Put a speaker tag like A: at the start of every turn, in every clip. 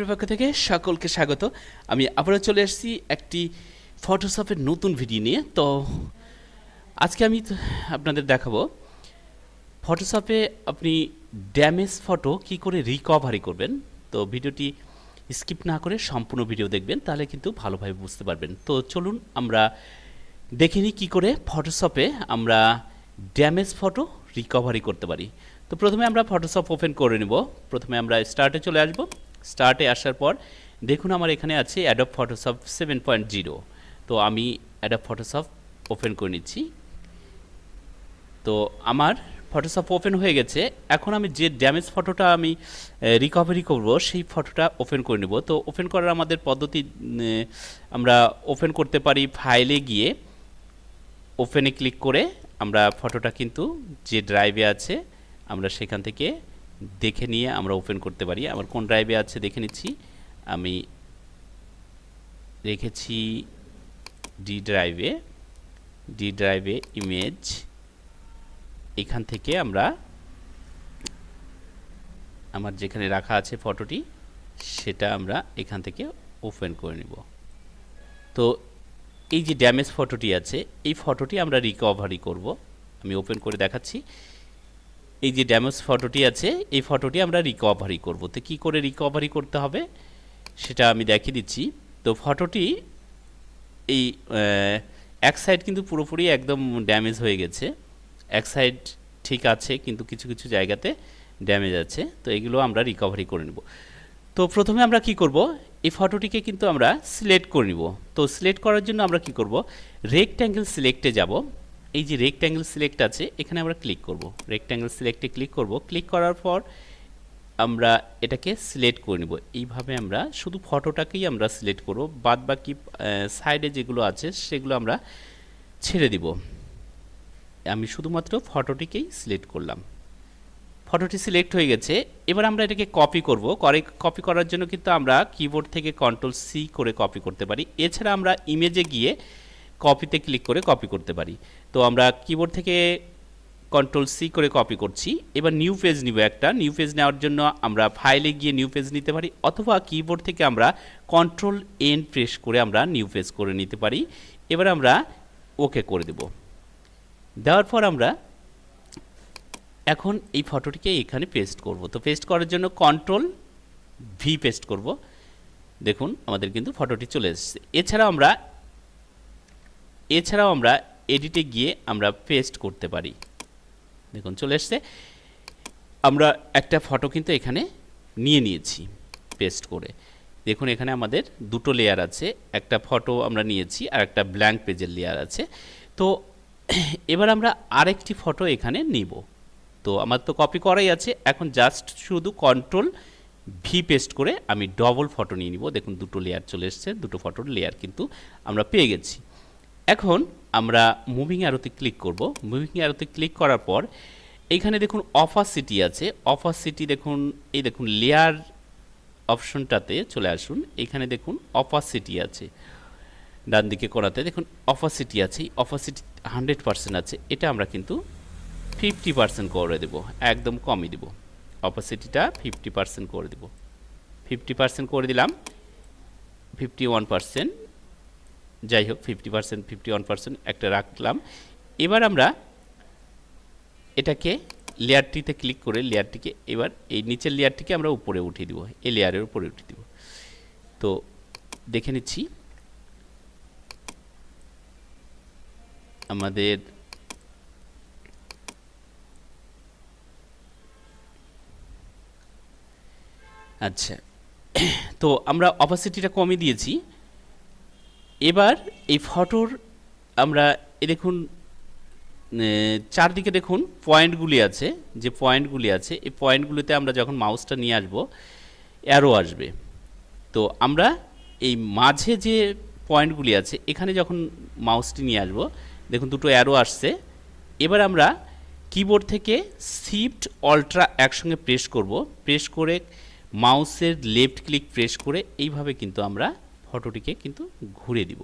A: গ্রুপের পক্ষ থেকে সকলকে স্বাগত। আমি আবারও চলে এসেছি একটি ফটোশপের নতুন ভিডিও নিয়ে। তো আজকে আমি আপনাদের দেখাবো ফটোশপে আপনি ড্যামেজ ফটো কি করে রিকভারি করবেন। তো ভিডিওটি স্কিপ না করে সম্পূর্ণ ভিডিও দেখবেন, তাহলে কিন্তু ভালোভাবে বুঝতে পারবেন। তো চলুন আমরা দেখে নিই কী করে ফটোশপে আমরা ড্যামেজ ফটো রিকভারি করতে পারি। তো প্রথমে আমরা ফটোশপ ওপেন করে নেব। প্রথমে আমরা স্টার্টে চলে আসব। স্টার্টে আসার পর, দেখুন আমার এখানে আছে Adobe Photoshop seven point zero তো আমি অ্যাডব ফটোশপ ওপেন করে নিচ্ছি। তো আমার ফটোশপ ওপেন হয়ে গেছে। এখন আমি যে ড্যামেজ ফটোটা আমি রিকভারি করব, সেই ফটোটা ওপেন করে নেব। তো ওপেন করার আমাদের পদ্ধতি আমরা ওপেন করতে পারি ফাইলে গিয়ে। ওপেনে ক্লিক করে আমরা ফটোটা কিন্তু যে ড্রাইভে আছে, আমরা সেখান থেকে দেখে নিয়ে আমরা ওপেন করতে পারি। আমার কোন ড্রাইভে আছে দেখে নিচ্ছি। আমি রেখেছি ডি ড্রাইভে ডি ড্রাইভে ইমেজ এখান থেকে আমরা আমার যেখানে রাখা আছে ফটোটি সেটা আমরা এখান থেকে ওপেন করে নিব। তো এই যে ড্যামেজ ফটোটি আছে, এই ফটোটি আমরা রিকভারি করব। আমি ওপেন করে দেখাচ্ছি। এই যে ড্যামেজ ফটোটি আছে, এই ফটোটি আমরা রিকভারি করব। তো কী করে রিকভারি করতে হবে, সেটা আমি দেখিয়ে দিচ্ছি। তো ফটোটি এই এক সাইড কিন্তু পুরোপুরি একদম ড্যামেজ হয়ে গেছে। এক সাইড ঠিক আছে, কিন্তু কিছু কিছু জায়গাতে ড্যামেজ আছে। তো এগুলো আমরা রিকভারি করে নেব। তো প্রথমে আমরা কি করব, এই ফটোটিকে কিন্তু আমরা সিলেক্ট করে নিব। তো সিলেক্ট করার জন্য আমরা কি করব রেক্ট্যাঙ্গেল সিলেক্টে যাব। এই যে রেক্ট্যাঙ্গেল সিলেক্ট আছে, এখানে আমরা ক্লিক করব। রেক্ট্যাঙ্গেল সিলেক্টে ক্লিক করব। ক্লিক করার পর আমরা এটাকে সিলেক্ট করে নেব। এইভাবে আমরা শুধু ফটোটাকেই আমরা সিলেক্ট করব। বাদ বাকি সাইডে যেগুলো আছে, সেগুলো আমরা ছেড়ে দিব। আমি শুধুমাত্র ফটোটিকেই সিলেক্ট করলাম। ফটোটি সিলেক্ট হয়ে গেছে। এবার আমরা এটাকে কপি করব। করে কপি করার জন্য কিন্তু আমরা কিবোর্ড থেকে কন্ট্রোল সি করে কপি করতে পারি। এছাড়া আমরা ইমেজে গিয়ে কপিতে ক্লিক করে কপি করতে পারি। তো আমরা কিবোর্ড থেকে কন্ট্রোল সি করে কপি করছি। এবার নিউ পেজ নিব একটা। নিউ পেজ নেওয়ার জন্য আমরা ফাইলে গিয়ে নিউ পেজ নিতে পারি অথবা কিবোর্ড থেকে আমরা কন্ট্রোল এন প্রেস করে আমরা নিউ পেজ করে নিতে পারি। এবার আমরা ওকে করে দেব। দেওয়ার পর আমরা এখন এই ফটোটিকে এখানে পেস্ট করব। তো পেস্ট করার জন্য কন্ট্রোল ভি পেস্ট করব। দেখুন, আমাদের কিন্তু ফটোটি চলে এসেছে। এছাড়াও আমরা এছাড়াও আমরা এডিটে গিয়ে আমরা পেস্ট করতে পারি। দেখুন, চলে এসছে। আমরা একটা ফটো কিন্তু এখানে নিয়ে নিয়েছি পেস্ট করে। দেখুন, এখানে আমাদের দুটো লেয়ার আছে। একটা ফটো আমরা নিয়েছি আর একটা ব্ল্যাঙ্ক পেজের লেয়ার আছে। তো এবার আমরা আরেকটি ফটো এখানে নিব। তো আমার তো কপি করাই আছে। এখন জাস্ট শুধু কন্ট্রোল ভি পেস্ট করে আমি ডবল ফটো নিয়ে নিব। দেখুন, দুটো লেয়ার চলে এসছে। দুটো ফটোর লেয়ার কিন্তু আমরা পেয়ে গেছি। এখন আমরা মুভিং অ্যারোতে ক্লিক করব। মুভিং অ্যারোতে ক্লিক করার পর, এখানে দেখুন অফার সিটি আছে। অফার সিটি দেখুন, এই দেখুন লেয়ার অপশনটাতে চলে আসুন। এখানে দেখুন অফার সিটি আছে। ডান দিকে করাতে দেখুন অফার সিটি আছে। অফার সিটি হান্ড্রেড পার্সেন্ট আছে। এটা আমরা কিন্তু ফিফটি পার্সেন্ট করে দেবো। একদম কমই দেবো। অপাসিটিটা ফিফটি পার্সেন্ট করে দেবো। ফিফটি পার্সেন্ট করে দিলাম। ফিফটি ওয়ান পার্সেন্ট যাই হোক fifty percent fifty one percent একটা রাখলাম। এবার আমরা এটাকে লেয়ারটিতে ক্লিক করে লেয়ারটিকে এবার এই নিচের লেয়ারটিকে আমরা উপরে উঠিয়ে দিব, এই লেয়ারের উপরে উঠিয়ে দিব। তো দেখে নিচ্ছি। আমাদের আচ্ছা তো আমরা অপাসিটিটা কমিয়ে দিয়েছি। এবার এই ফটোর আমরা, এ দেখুন চারদিকে দেখুন পয়েন্টগুলি আছে, যে পয়েন্টগুলি আছে, এই পয়েন্টগুলিতে আমরা যখন মাউসটা নিয়ে আসব, অ্যারো আসবে। তো আমরা এই মাঝে যে পয়েন্টগুলি আছে, এখানে যখন মাউসটি নিয়ে আসব, দেখুন দুটো অ্যারো আসছে। এবার আমরা কিবোর্ড থেকে শিফট অল্ট্রা একসঙ্গে প্রেস করব। প্রেস করে মাউসের লেফট ক্লিক প্রেস করে এইভাবে কিন্তু আমরা ফটোটিকে কিন্তু ঘুরে দিব।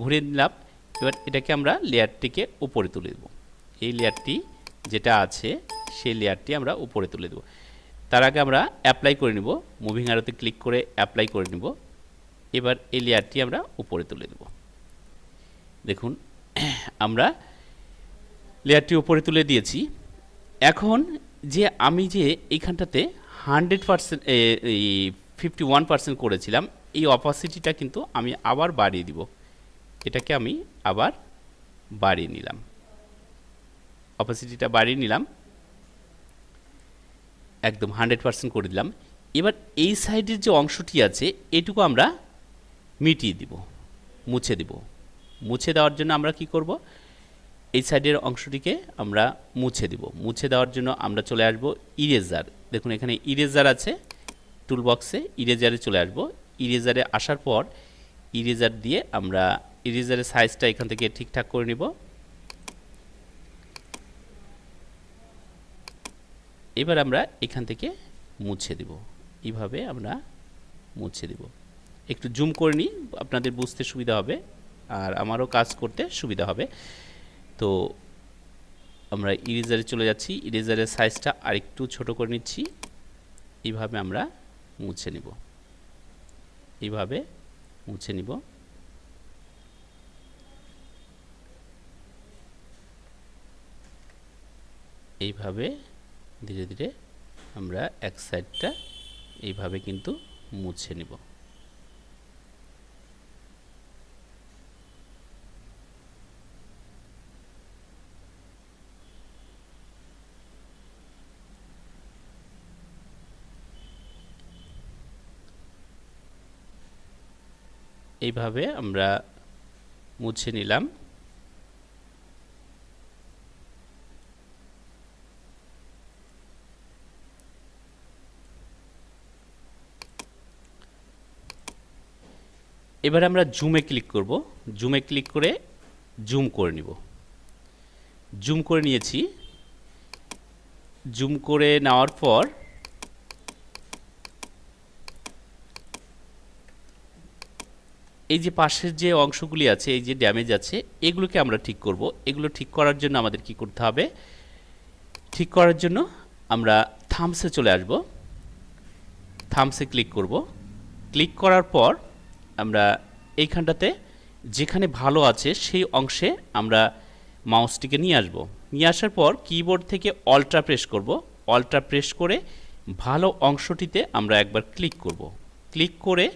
A: ঘুরে নিলাম, এবার এটাকে আমরা লেয়ারটিকে উপরে তুলে দেব। এই লেয়ারটি যেটা আছে, সেই লেয়ারটি আমরা উপরে তুলে দেব। তার আগে আমরা অ্যাপ্লাই করে নিব মুভিং আরোতে ক্লিক করে অ্যাপ্লাই করে নিব। এবার এই লেয়ারটি আমরা উপরে তুলে দেব। দেখুন, আমরা লেয়ারটি উপরে তুলে দিয়েছি। এখন যে আমি যে এইখানটাতে হান্ড্রেড পার্সেন্ট এই ফিফটি ওয়ান পার্সেন্ট করেছিলাম এই অপাসিটিটা কিন্তু আমি আবার বাড়িয়ে দিব। এটাকে আমি আবার বাড়িয়ে নিলাম। অপাসিটিটা বাড়িয়ে নিলাম। একদম হান্ড্রেড পার্সেন্ট করে দিলাম। এবার এই সাইডের যে অংশটি আছে, এটুকু আমরা মিটিয়ে দিব, মুছে দিব। মুছে দেওয়ার জন্য আমরা কি করব? এই সাইডের অংশটিকে আমরা মুছে দিব। মুছে দেওয়ার জন্য আমরা চলে আসব ইরেজার দেখুন এখানে ইরেজার আছে টুল বক্সে ইরেজারে চলে আসব। ইরেজারে আসার পর ইরেজার দিয়ে আমরা ইরেজারের সাইজটা এখান থেকে ঠিকঠাক করে নিব। এবার আমরা এখান থেকে মুছে দিব। এইভাবে আমরা মুছে দিব। একটু জুম করে নিই, আপনাদের বুঝতে সুবিধা হবে আর আমারও কাজ করতে সুবিধা হবে। তো আমরা ইরেজারে চলে যাচ্ছি ইরেজারের সাইজটা আরেকটু ছোট করে নিচ্ছি। এইভাবে আমরা মুছে নিব। এইভাবে মুছে নিব। এইভাবে ধীরে ধীরে আমরা এক সাইডটা এইভাবে কিন্তু মুছে নিব। এইভাবে আমরা মুছে নিলাম। এবার আমরা জুমে ক্লিক করব। জুমে ক্লিক করে জুম করে নিব। জুম করে নিয়েছি। জুম করে নেওয়ার পর এই যে পাশের যে অংশগুলি আছে, এই যে ড্যামেজ আছে, এগুলোকে আমরা ঠিক করব। এগুলো ঠিক করার জন্য আমাদের কি করতে হবে? ঠিক করার জন্য আমরা থামসে চলে আসব। থামসে ক্লিক করব। ক্লিক করার পর আমরা এইখানটাতে যেখানে ভালো আছে, সেই অংশে আমরা মাউসটিকে নিয়ে আসব। নিয়ে আসার পর কিবোর্ড থেকে অল্ট্রা প্রেস করব। অল্ট্রা প্রেস করে ভালো অংশটিতে আমরা একবার ক্লিক করব। ক্লিক করে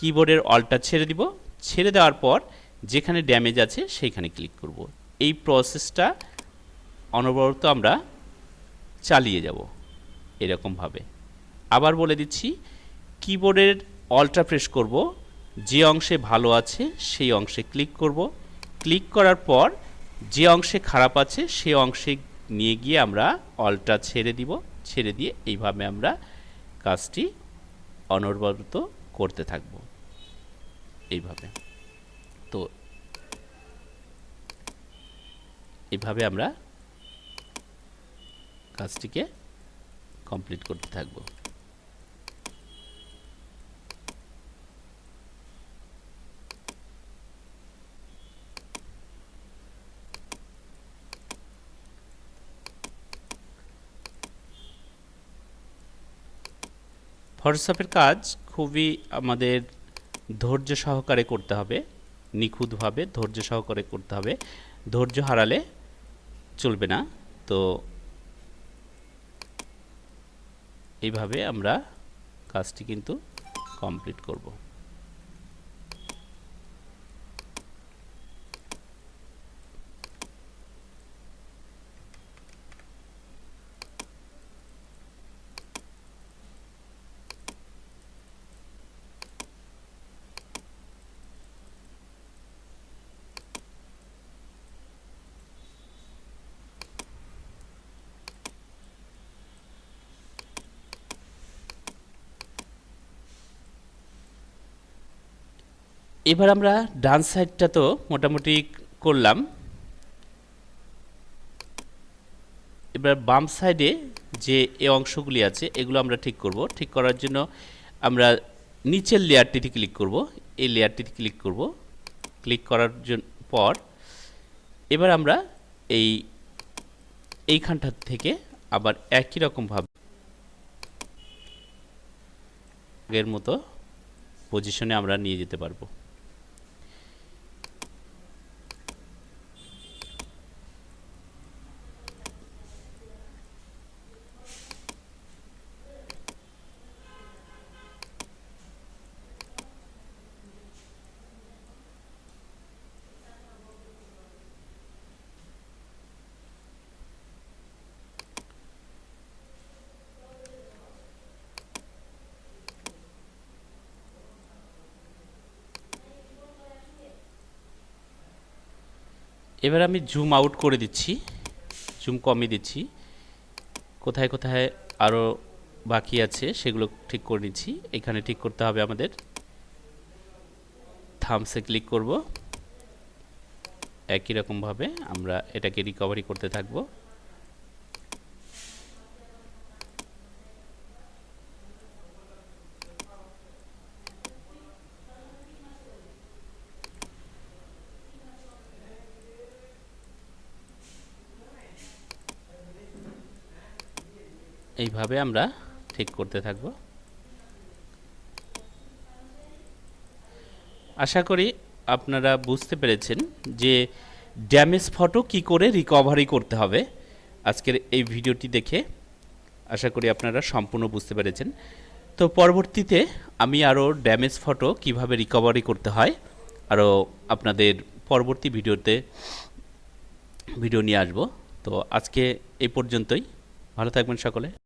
A: কিবোর্ডের অল্টা ছেড়ে দিব। ছেড়ে দেওয়ার পর যেখানে ড্যামেজ আছে সেইখানে ক্লিক করব। এই প্রসেসটা অনবরত আমরা চালিয়ে যাব এরকমভাবে আবার বলে দিচ্ছি কিবোর্ডের অল্ট্রা প্রেস করব, যে অংশে ভালো আছে সেই অংশে ক্লিক করব। ক্লিক করার পর যে অংশে খারাপ আছে সেই অংশে নিয়ে গিয়ে আমরা অল্টা ছেড়ে দিব। ছেড়ে দিয়ে এইভাবে আমরা কাজটি অনবরত করতে থাকব। এইভাবে। তো এইভাবে আমরা কাজটিকে কমপ্লিট করতে থাকব। ফটোশপের কাজ খুবই আমাদের ধৈর্য সহকারে করতে হবে, নিখুঁতভাবে ধৈর্য সহকারে করতে হবে। ধৈর্য হারালে চলবে না। তো এইভাবে আমরা কাজটি কিন্তু কমপ্লিট করব। এবার আমরা ডান সাইডটা তো মোটামুটি করলাম। এবার বাম সাইডে যে এ অংশগুলি আছে, এগুলো আমরা ঠিক করব। ঠিক করার জন্য আমরা নিচের লেয়ারটিতে ক্লিক করব। এই লেয়ারটিতে ক্লিক করব। ক্লিক করার জন্য পর এবার আমরা এই, এইখানটা থেকে আবার একই রকমভাবে আগের মতো পজিশনে আমরা নিয়ে যেতে পারব। এবার আমি জুম আউট করে দিচ্ছি জুম কমই দিচ্ছি। কোথায় কোথায় আরও বাকি আছে সেগুলো ঠিক করে নিচ্ছি। এখানে ঠিক করতে হবে আমাদের। থামসে ক্লিক করব। একই রকমভাবে আমরা এটাকে রিকভারি করতে থাকব। এইভাবে আমরা ঠিক করতে থাকব। আশা করি আপনারা বুঝতে পেরেছেন যে ড্যামেজ ফটো কি করে রিকভারি করতে হবে। আজকের এই ভিডিওটি দেখে আশা করি আপনারা সম্পূর্ণ বুঝতে পেরেছেন। তো পরবর্তীতে আমি আরও ড্যামেজ ফটো কীভাবে রিকভারি করতে হয়, আরও আপনাদের পরবর্তী ভিডিওতে ভিডিও নিয়ে আসব। তো আজকে এই পর্যন্তই। ভালো থাকবেন সকলে।